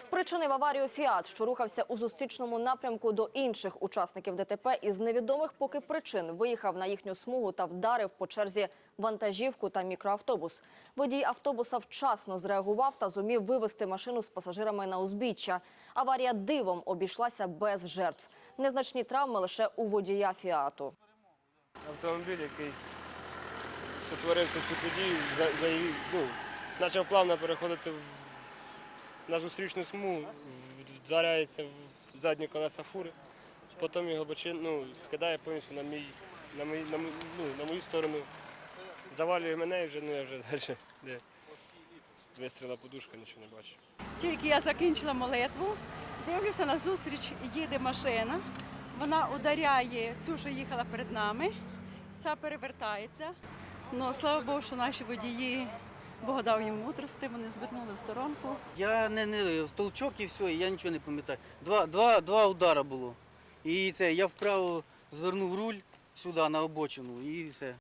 Спричинив аварію Фіат, що рухався у зустрічному напрямку до інших учасників ДТП із невідомих поки причин виїхав на їхню смугу та вдарив по черзі вантажівку та мікроавтобус. Водій автобуса вчасно зреагував та зумів вивести машину з пасажирами на узбіччя. Аварія дивом обійшлася без жертв. Незначні травми лише у водія Фіату. Автомобіль, який сотворив цю подію, за, за, ну, почав плавно переходити в, на зустрічну смугу, вдаряється в задні колеса фури, потім його бочин, ну, скидає повністю на, мій, на, мій, на, ну, на мою сторону, завалює мене і вже, ну, я вже далі де вистріла подушка, нічого не бачу. Тільки я закінчила молитву, дивлюся на зустріч, їде машина. Вона ударяє цю, що їхала перед нами. Ця перевертається. Ну, слава Богу, що наші водії, Бог дав їм мудрости, вони звернули в сторонку. Я не, не толчок і все, я нічого не пам'ятаю. Два, два, два удара було. І це я вправо звернув руль сюди на обочину і все.